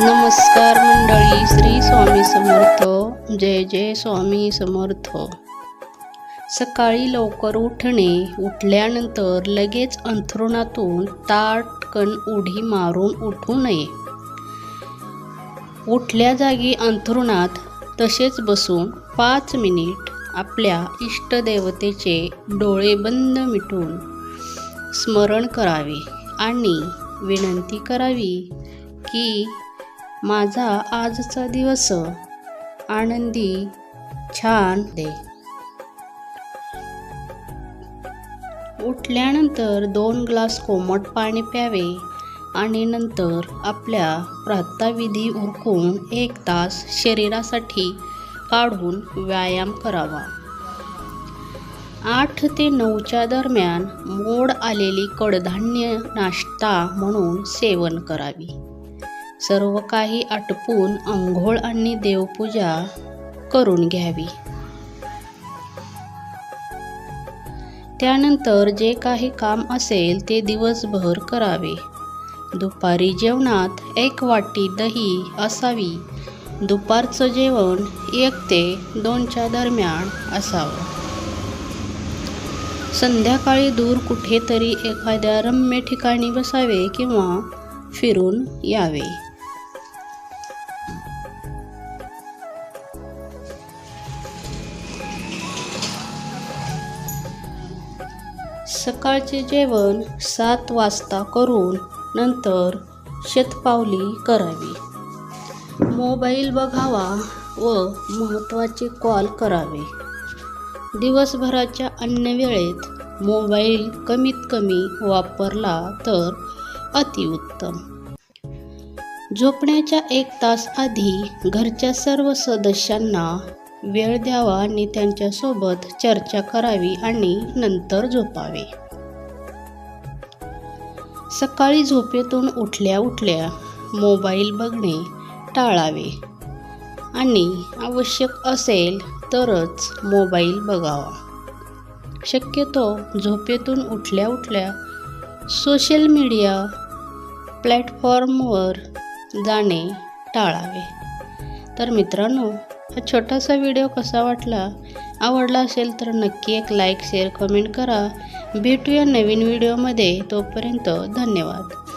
नमस्कार मंडळी श्री स्वामी समर्थ. जय जय स्वामी समर्थ. सकाळी लवकर उठणे उठल्यानंतर लगेच अंथरुणातून ताटकन उडी मारून उठू नये. उठल्या जागी अंथरुणात तसेच बसून पाच मिनिट आपल्या इष्टदेवतेचे डोळे बंद मिटून स्मरण करावे आणि विनंती करावी की माझा आजचा दिवस आनंदी छान दे. उठल्यानंतर दोन ग्लास कोमट पाणी प्यावे आणि नंतर आपल्या प्रातःविधी उरकून एक तास शरीरासाठी काढून व्यायाम करावा. आठ ते नऊच्या दरम्यान मोड आलेली कडधान्य नाश्ता म्हणून सेवन करावी. सर्व काही आटपून आंघोळ आणि देवपूजा करून घ्यावी. त्यानंतर जे काही काम असेल ते दिवसभर करावे. दुपारी जेवणात एक वाटी दही असावी. दुपारचं जेवण एक ते दोनच्या दरम्यान असावं. संध्याकाळी दूर कुठेतरी एखाद्या रम्य ठिकाणी बसावे किंवा फिरून यावे. सकाळचे जेवण सात वाजता करून नंतर शतपावली करावी. मोबाईल बघावा व महत्त्वाचे कॉल करावे. दिवसभराच्या अन्य वेळेत मोबाईल कमीत कमी वापरला तर अतिउत्तम. झोपण्याच्या एक तास आधी घरच्या सर्व सदस्यांना वेळ द्यावा आणि त्यांच्यासोबत चर्चा करावी आणि नंतर झोपावे. सकाळी झोपेतून उठल्या उठल्या मोबाईल बघणे टाळावे. आणि आवश्यक असेल तरच मोबाईल बघावा. शक्यतो झोपेतून उठल्या उठल्या सोशल मीडिया प्लॅटफॉर्मवर जाणे टाळावे. तर मित्रांनो हा छोटासा व्हिडिओ कसा वाटला? आवडला असेल तर नक्की एक लाईक शेअर कमेंट करा. भेटूया नवीन व्हिडिओमध्ये. तोपर्यंत धन्यवाद.